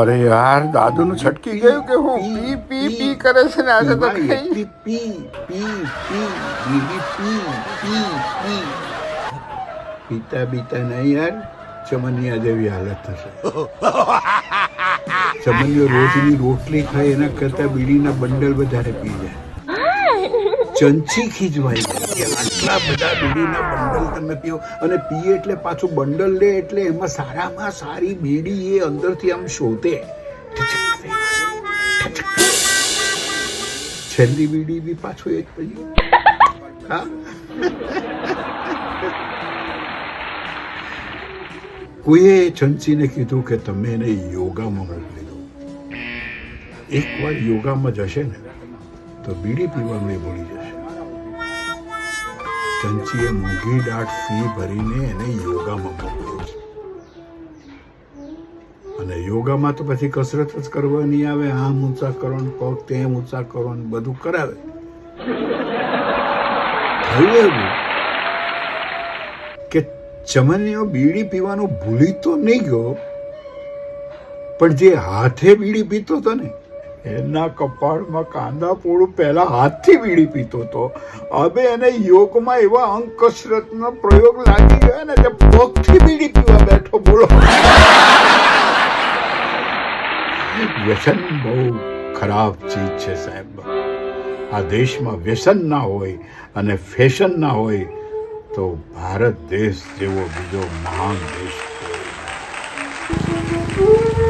અરે યાર દાદુનું છટકી ગયું કે હું? પી પી પી કરે છે ને આજે તો પી પી પી પી બીડી પી પી પી. પીતા પીતા નહીં યાર ચમનિયા જેવી હાલત થશે. ચમનિયો રોજની રોટલી ખાય એના કરતાં બીડીના બંડલ વધારે પી જાય. ચંચી ખીજવાઈ આટલા બધા બીડીના બંડલ તમે પીઓ. અને પીએ એટલે પાછું બંડલ લે એટલે એમાં સારામાં સારી બીડી એ અંદરથી આમ શોધે. છેલ્લી બીડી બી પાછું એ જ હા? કોઈએ ચંચીને કીધું કે તમે એને યોગામાં મોકલી દો. એકવાર યોગામાં જશે ને તો બીડી પીવાનું એ ભૂલી જશે. ચંચીએ મોંઘી દાટ ફી ભરીને એને યોગામાં મોકલ્યો. અને યોગામાં તો પછી કસરત જ કરવાની આવે. આમ ઊંચા કરો ને પગ તેમ ઊંચા કરો ને બધું કરાવે. થયું કે ચમનીઓ બીડી પીવાનું ભૂલી તો નહીં ગયો, પણ જે હાથે બીડી પીતો હતો ને એના કપાળમાં કાંદા પોળું પહેલા હાથથી વીડી પીતો હતો હવે એને યોગમાં એવા અંક કસરતનો પ્રયોગ લાગી ગયો ને તે પગથી બીડી પીવા બેઠો, બોલો. વ્યસન બહુ ખરાબ ચીજ છે સાહેબ. આ દેશમાં વ્યસન ના હોય અને ફેશન ના હોય તો ભારત દેશ જેવો બીજો મહાન દેશ કોઈ.